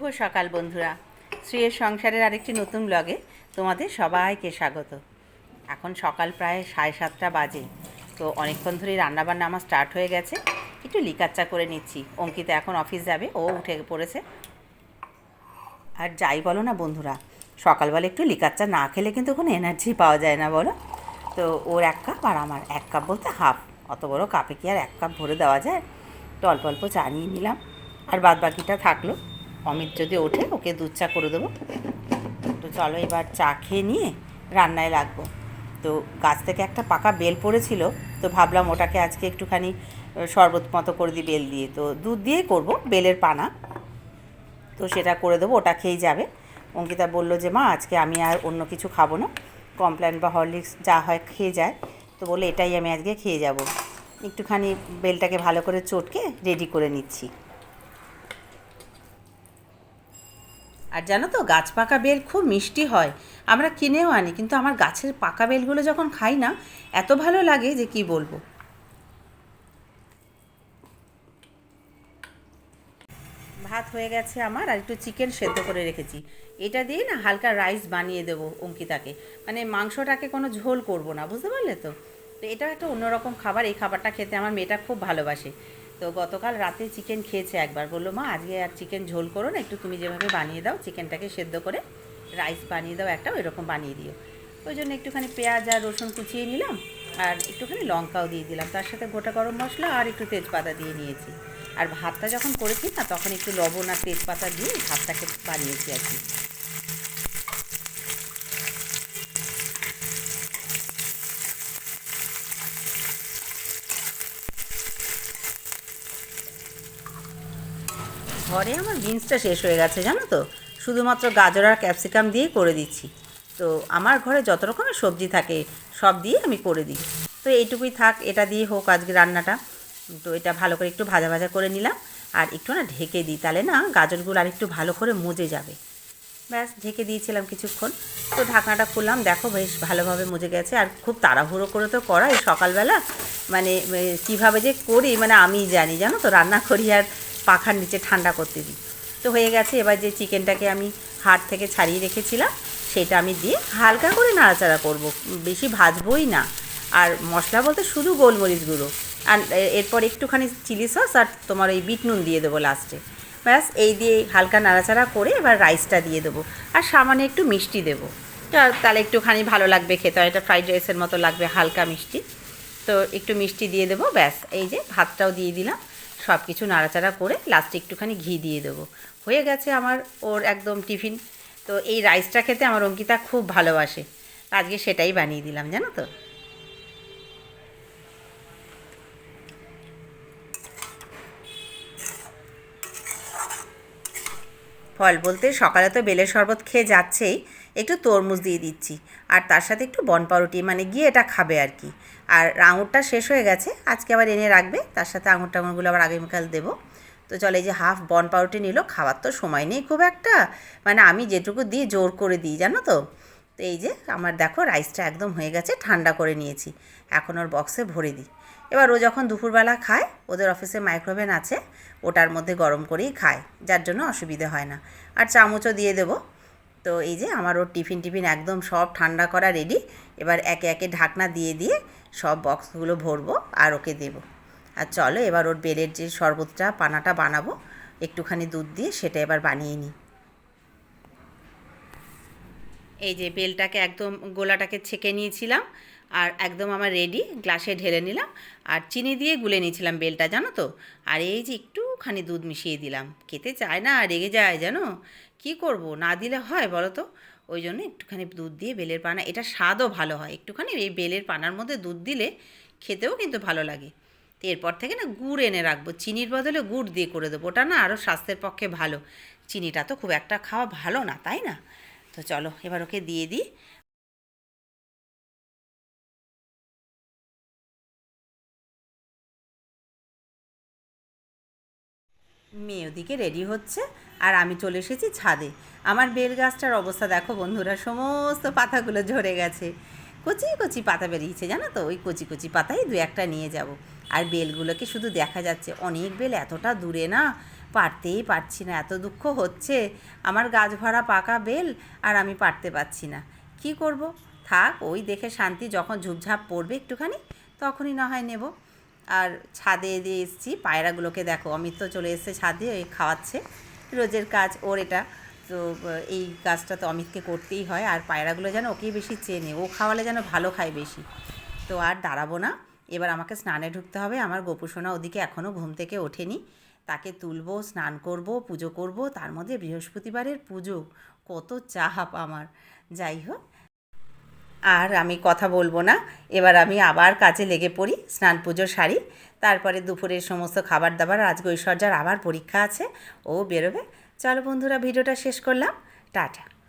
শুভ সকাল বন্ধুরা। শ্রীয়ের সংসারের আরেকটি নতুন ব্লগে তোমাদের সবাইকে স্বাগত। এখন সকাল প্রায় সাড়ে সাতটা বাজে, তো অনেকক্ষণ ধরেই রান্নাবান্না আমার স্টার্ট হয়ে গেছে। একটু লিকাচ্চা করে নিচ্ছি। অঙ্কিতা এখন অফিস যাবে, ও উঠে পড়েছে। আর যাই বলো না বন্ধুরা, সকালবেলা একটু লিকাচ্চা না খেলে কিন্তু কোনো এনার্জি পাওয়া যায় না বলো। তো ওর এক কাপ আর আমার এক কাপ বলতে হাফ অত বড় কাপে কি আর এক কাপ ভরে দেওয়া যায়? তো অল্প অল্প চা নিয়ে নিলাম। আর বাদ বাকিটা থাকল। অমিত যদি ওঠে, ওকে দুধ চা করে দেবো। তো চলো এবার চা খেয়ে নিয়ে রান্নায় লাগবো। তো গাছ থেকে একটা পাকা বেল পড়েছিল, তো ভাবলাম ওটাকে আজকে একটুখানি শরবত মতো করে দিই বেল দিয়ে। তো দুধ দিয়েই করব, বেলের পানা। তো সেটা করে দেবো, ওটা খেয়েই যাবে। অঙ্কিতা বলল যে, মা, আজকে আমি আর অন্য কিছু খাব না। কমপ্ল্যান বা হরলিক্স যা হয় খেয়ে যায়। তো বলে এটাই আমি আজকে খেয়ে যাব। একটুখানি বেলটাকে ভালো করে চটকে রেডি করে নিচ্ছি। আর জানো তো, গাছ পাকা বেল খুব মিষ্টি হয়। আমরা কিনেও আনি, কিন্তু আমার গাছের পাকা বেলগুলো যখন খাই না, এত ভালো লাগে যে কি বলব। ভাত হয়ে গেছে আমার, আর একটু চিকেন সেদ্ধ করে রেখেছি। এটা দিয়ে না হালকা রাইস বানিয়ে দেবো অঙ্কিতাকে। মানে মাংসটাকে কোনো ঝোল করব না, বুঝতে পারলে তো? তো এটা একটা অন্যরকম খাবার, এই খাবারটা খেতে আমার মেয়েটা খুব ভালোবাসে। তো গতকাল রাতে চিকেন খেয়েছে একবার। বলল, মা, আজকে আর চিকেন ঝোল করো না, একটু তুমি যেভাবে বানিয়ে দাও চিকেনটাকে সেদ্ধ করে রাইস বানিয়ে দাও, একটা ওই রকম বানিয়ে দিও। ওই জন্য একটুখানি পেঁয়াজ আর রসুন কুচিয়ে নিলাম, আর একটুখানি লঙ্কাও দিয়ে দিলাম। তার সাথে গোটা গরম মশলা আর একটু তেজপাতা দিয়ে নিয়েছি। আর ভাতটা যখন করেছি না, তখন একটু লবণ আর তেজপাতা দিয়ে ভাতটাকে বানিয়েছি আর কি। ঘরে আমার বিনসটা শেষ হয়ে গেছে, জানো তো? শুধুমাত্র গাজর আর ক্যাপসিকাম দিয়েই করে দিচ্ছি। তো আমার ঘরে যত রকমের সবজি থাকে, সব দিয়ে আমি করে দিই। তো এইটুকুই থাক, এটা দিয়ে হোক আজকে রান্নাটা। তো এটা ভালো করে একটু ভাজা ভাজা করে নিলাম, আর একটু না ঢেকে দিই, তাহলে না গাজরগুলো আর একটু ভালো করে মজে যাবে। ব্যাস, ঢেকে দিয়েছিলাম কিছুক্ষণ। তো ঢাকনাটা খুললাম, দেখো বেশ ভালোভাবে মজে গেছে, আর খুব তাড়াহুড়ো করে তো করা এই সকালবেলা। মানে কীভাবে যে করি মানে আমিই জানি, জানো তো? রান্না করি আর পাখার নিচে ঠান্ডা করতে দিই। তো হয়ে গেছে, এবার যে চিকেনটাকে আমি হাড় থেকে ছাড়িয়ে রেখেছিলাম, সেটা আমি দিয়ে হালকা করে নাড়াচাড়া করব। বেশি ভাজবই না। আর মশলা বলতে শুধু গোলমরিচ গুঁড়ো। আর এরপর একটুখানি চিলি সস আর তোমার এই বিট নুন দিয়ে দেবো লাস্টে। ব্যাস, এই দিয়ে হালকা নাড়াচাড়া করে এবার রাইসটা দিয়ে দেবো। আর সামান্য একটু মিষ্টি দেবো। তাহলে একটুখানি ভালো লাগবে খেতে হয় এটা ফ্রাইড রাইসের মতো লাগবে, হালকা মিষ্টি। তো একটু মিষ্টি দিয়ে দেবো, ব্যাস, এই যে ভাতটাও দিয়ে দিলাম। সব কিছু নাড়াচাড়া করে লাস্টে একটুখানি ঘি দিয়ে দেবো। হয়ে গেছে আমার ওর একদম টিফিন। তো এই রাইসটা খেতে আমার অঙ্কিতা খুব ভালোবাসে। আজকে সেটাই বানিয়ে দিলাম, জানো তো? ফল বলতে সকালে তো বেলের শরবত খেয়ে যাচ্ছেই। একটু তরমুজ দিয়ে দিচ্ছি। আর তার সাথে একটু বন পাউরুটি মানে গিয়ে এটা খাবে আর কি। আর আঙুরটা শেষ হয়ে গেছে, আজকে আবার এনে রাখবে, তার সাথে আঙুর টাঙুরগুলো আবার আগামীকাল দেবো। তো চলে এই যে হাফ বন পাউরুটি নিল খাওয়ার তো সময় নেই খুব একটা। মানে আমি যেটুকু দিই, জোর করে দিই, জানো তো? তো এই যে আমার দেখো রাইসটা একদম হয়ে গেছে, ঠান্ডা করে নিয়েছি। এখন ওর বক্সে ভরে দিই। এবার ও যখন দুপুরবেলা খায়, ওদের অফিসে মাইক্রোওভেন আছে, ওটার মধ্যে গরম করেই খায়, যার জন্য অসুবিধে হয় না। আর চামচও দিয়ে দেবো। তো এই যে আমার ওর টিফিন টিফিন একদম সব ঠান্ডা করা রেডি এবার একে একে ঢাকনা দিয়ে দিয়ে সব বক্সগুলো ভরবো আর ওকে দেবো। আর চলো এবার ওর বেলের যে শরবতটা, পানাটা বানাবো। একটুখানি দুধ দিয়ে সেটা এবার বানিয়ে নিই। এই যে বেলটাকে একদম গোলাটাকে ছেঁকে নিয়েছিলাম আর একদম আমার রেডি গ্লাসে ঢেলে নিলাম আর চিনি দিয়ে গুলে নিয়েছিলাম বেলটা, জানো তো? আর এই যে একটুখানি দুধ মিশিয়ে দিলাম। খেতে চায় না, রেগে যায়, জানো? কি করব? না দিলে হয় বলো তো ওই জন্য একটুখানি দুধ দিয়ে বেলের পানা, এটা স্বাদও ভালো হয়। একটুখানি এই বেলের পানার মধ্যে দুধ দিলে খেতেও কিন্তু ভালো লাগে। তো এরপর থেকে না গুড় এনে রাখব। চিনির বদলে গুড় দিয়ে করে দেবো। ওটা না আরও স্বাস্থ্যের পক্ষে ভালো। চিনিটা তো খুব একটা খাওয়া ভালো না, তাই না? তো চলো, এবার ওকে দিয়ে দিই। মেয়ে ওদিকে রেডি হচ্ছে। আর আমি চলে এসেছি ছাদে। আমার বেল গাছটার অবস্থা দেখো বন্ধুরা, সমস্ত পাতাগুলো ঝরে গেছে। কচি কচি পাতা বেরিয়েছে, জানো তো? ওই কচি কচি পাতাই দু একটা নিয়ে যাব। আর বেলগুলোকে শুধু দেখা যাচ্ছে। অনেক বেল, এতটা দূরে না? পারতেই পারছি না, এত দুঃখ হচ্ছে। আমার গাছ ভরা পাকা বেল আর আমি পারতে পারছি না। কি করব? থাক, ওই দেখে শান্তি যখন ঝুপঝাপ পড়বে একটুখানি, তখনই না হয় নেব। আর ছাদে দিয়ে এসেছি, পায়রাগুলোকে দেখো, অমিত তো চলে এসেছে ছাদে, ওই খাওয়াচ্ছে। রোজের কাজ ওর এটা। তো এই কাজটা তো অমিতকে করতেই হয়। আর পায়রাগুলো যেন ওকেই বেশি চেনে। ও খাওয়ালে যেন ভালো খায় বেশি। তো আর দাঁড়াবো না। এবার আমাকে স্নানে ঢুকতে হবে। আমার গোপুসোনা ওদিকে এখনও ঘুম থেকে ওঠেনি। তাকে তুলবো, স্নান করব, পুজো করব। তার মধ্যে বৃহস্পতিবারের পুজো। কত চাহাপ আমার। যাই হোক আর আমি কথা বলব না। এবার আমি আবার কাজে লেগে পড়ি স্নান পুজো সারি তারপরে দুপুরের সমস্ত খাবার দাবার আজকে ঐশ্বর্যার আবার পরীক্ষা আছে। ও বেরোবে। চলো বন্ধুরা, ভিডিওটা শেষ করলাম। টাটা।